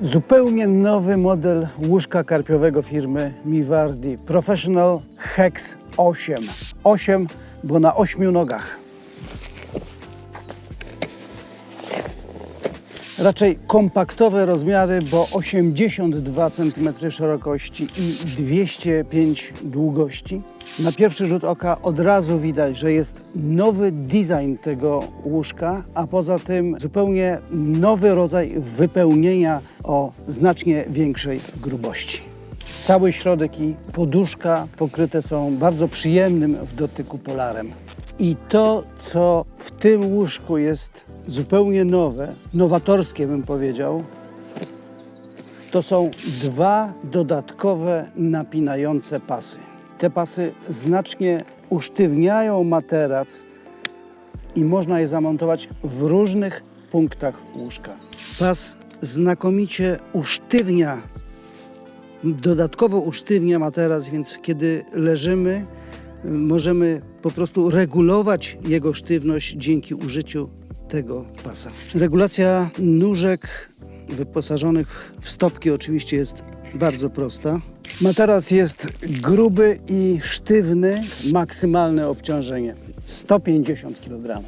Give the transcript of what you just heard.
Zupełnie nowy model łóżka karpiowego firmy Mivardi Professional Hex 8. 8, bo na 8 nogach. Raczej kompaktowe rozmiary, bo 82 cm szerokości i 205 długości. Na pierwszy rzut oka od razu widać, że jest nowy design tego łóżka, a poza tym zupełnie nowy rodzaj wypełnienia o znacznie większej grubości. Cały środek i poduszka pokryte są bardzo przyjemnym w dotyku polarem. I to, co w tym łóżku jest zupełnie nowe, nowatorskie bym powiedział, to są dwa dodatkowe napinające pasy. Te pasy znacznie usztywniają materac i można je zamontować w różnych punktach łóżka. Pas znakomicie usztywnia, dodatkowo usztywnia materac, więc kiedy leżymy, możemy po prostu regulować jego sztywność dzięki użyciu tego pasa. Regulacja nóżek wyposażonych w stopki oczywiście jest bardzo prosta. Materac jest gruby i sztywny, maksymalne obciążenie 150 kg.